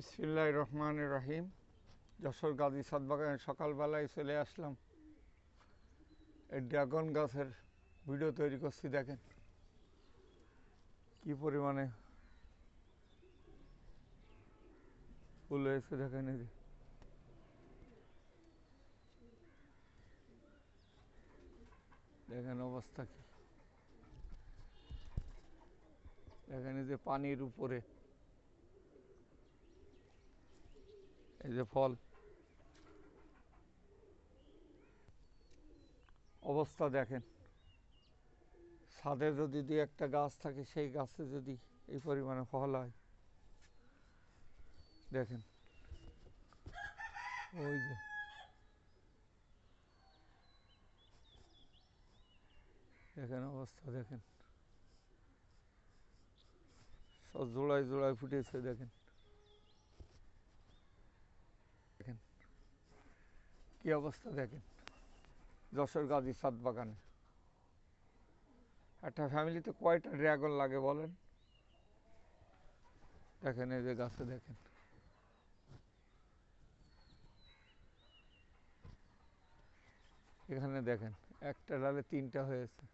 বিসমিল্লাহ রহমান রাহিম যশোর গাজী সাদবাগানে সকালবেলায় চলে আসলাম। এই ড্রাগন গাছের ভিডিও তৈরি করছি, দেখেন। কি পরিমাণে ফুল হয়েছে, দেখেন এই দেখেন অবস্থা কি। দেখেন এই যে পানির উপরে এই যে ফল। অবস্থা দেখেন। ছাদে যদি দুই একটা গাছ থাকে, সেই গাছে যদি এই পরিমাণে ফল হয়, দেখেন। ওই যে। দেখেন অবস্থা, দেখেন। সব জোড়ায় জোড়ায় ফুটেছে, দেখেন। কি অবস্থা দেখেন? যশোর গাজী সাত বাগানে। একটা ফ্যামিলিতে কয়টা ড্রাগন লাগে বলেন? দেখেন এই যে গাছে দেখেন। এখানে দেখেন, একটা ডালে তিনটা হয়েছে।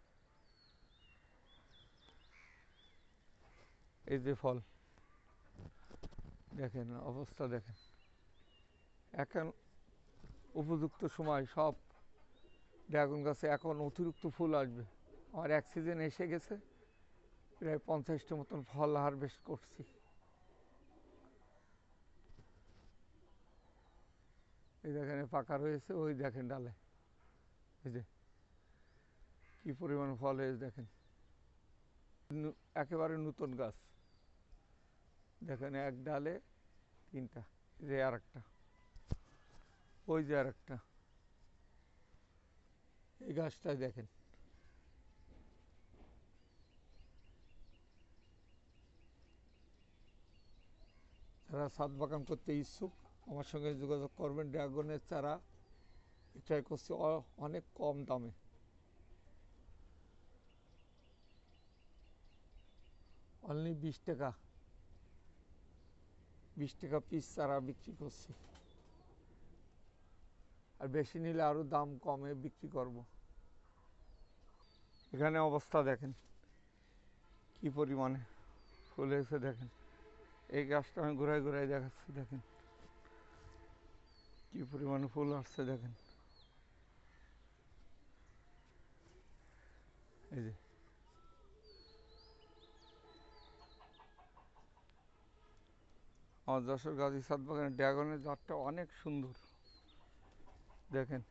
এই যে ফল। দেখেন, অবস্থা দেখেন। এখন উপযুক্ত সময় সব ড্রাগন গাছে এখন অতিরিক্ত ফুল আসবে। আমার এক সিজন এসে গেছে, প্রায় পঞ্চাশটা মতন ফল হারভেস্ট করছি। এই দেখেন পাকা রয়েছে, ওই দেখেন ডালে। এই যে, কি পরিমাণ ফল হয়েছে দেখেন। একেবারে নতুন গাছ। দেখেন, এক ডালে তিনটা যে আর একটা ওই যে আর একটা এই গাছটাই দেখেন। যারা সাত বাগান করতে ইচ্ছুক, আমার সঙ্গে যোগাযোগ করবেন ড্রাগনের চারা। বিক্রয় করছি অনেক কম দামে। অনলি বিশ টাকা। বিশ টাকা পিস চারা বিক্রি করছি। আর বেশি নিলে আরও দাম কমে বিক্রি করব। এখানে অবস্থা দেখেন। কি পরিমাণে? ফুল হয়েছে দেখেন। এই গাছটা আমি ঘুরাই ঘুরাই দেখাচ্ছি, দেখেন। কি পরিমাণে ফুল আসছে দেখেন। এই যে। আমার যশোর গাজী সাত বাগানের ড্রাগনের জাতটা অনেক সুন্দর। দেখেন।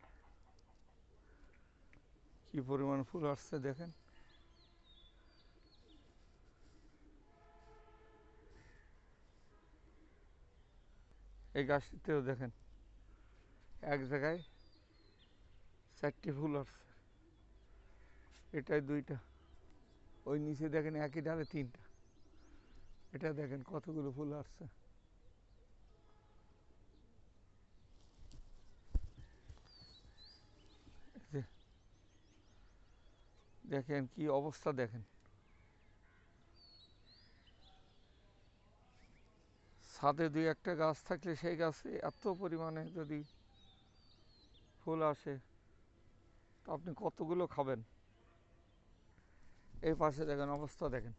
কি পরিমাণ ফুল আসছে দেখেন। এই গাছটিতেও দেখেন, এক জায়গায় চারটি ফুল আসছে। এটাই দুইটা। ওই নিচে দেখেন একই ডালে তিনটা। এটা দেখেন কতগুলো ফুল আসছে। দেখেন কি অবস্থা দেখেন। ছাদে দুই একটা গাছ থাকলে সেই গাছে এত পরিমাণে যদি ফুল আসে, তা আপনি কতগুলো খাবেন? এই পাশে দেখেন অবস্থা দেখেন।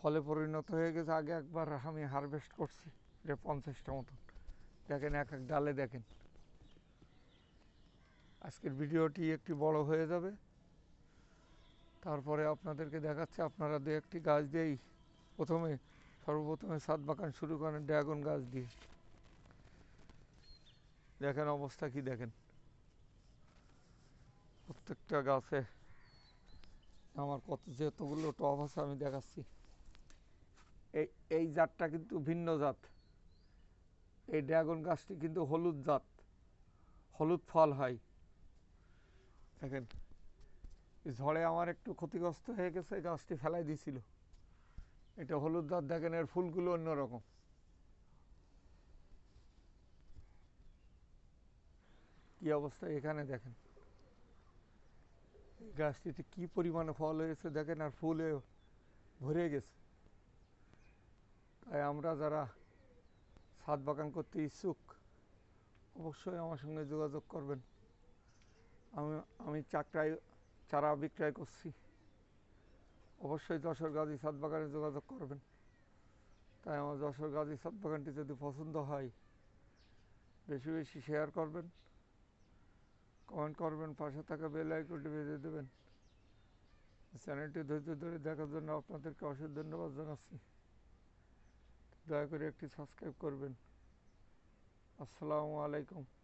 ফলে পরিণত হয়ে গেছে, আগে একবার আমি হারভেস্ট করছি, এটা পঞ্চাশটা মতন। দেখেন এক এক ডালে দেখেন। আজকের ভিডিওটি একটি বড় হয়ে যাবে। তারপরে আপনাদেরকে দেখাচ্ছে, আপনারা দু একটি গাছ দিয়েই প্রথমে, সর্বপ্রথমে সাত বাগান শুরু করেন ড্রাগন গাছ দিয়ে। দেখেন অবস্থা কি দেখেন। প্রত্যেকটা গাছে আমার কত যেতগুলো টপ আছে আমি দেখাচ্ছি। এই এই জাতটা কিন্তু ভিন্ন জাত। এই ড্রাগন গাছটি কিন্তু হলুদ জাত। হলুদ ফল হয়। দেখেন ঝড়ে আমার একটু ক্ষতিগ্রস্ত হয়ে গেছে গাছটি ফেলাই দিছিল। এটা হলুদ জাত দেখেন এর ফুলগুলো অন্যরকম। কি অবস্থা এখানে দেখেন? গাছটিতে কি পরিমাণে ফল হয়েছে দেখেন, আর ফুলে ভরে গেছে। তাই আমরা যারা ছাদ বাগান করতে ইচ্ছুক, অবশ্যই আমার সঙ্গে যোগাযোগ করবেন। আমি আমি চাকরায় চারা বিক্রয় করছি। অবশ্যই যশোর গাজী ছাদ বাগানে যোগাযোগ করবেন। তাই আমার যশোর গাজী ছাদ বাগানটি যদি পছন্দ হয়, বেশি বেশি শেয়ার করবেন। কমেন্ট করবেন, পাশে থাকা বেল আইকনটি বেজে দেবেন। চ্যানেলটি ধৈর্য ধরে দেখার জন্য আপনাদেরকে অশেষ ধন্যবাদ জানাচ্ছি। দয়া করে একটি সাবস্ক্রাইব করবেন। আসসালামু আলাইকুম।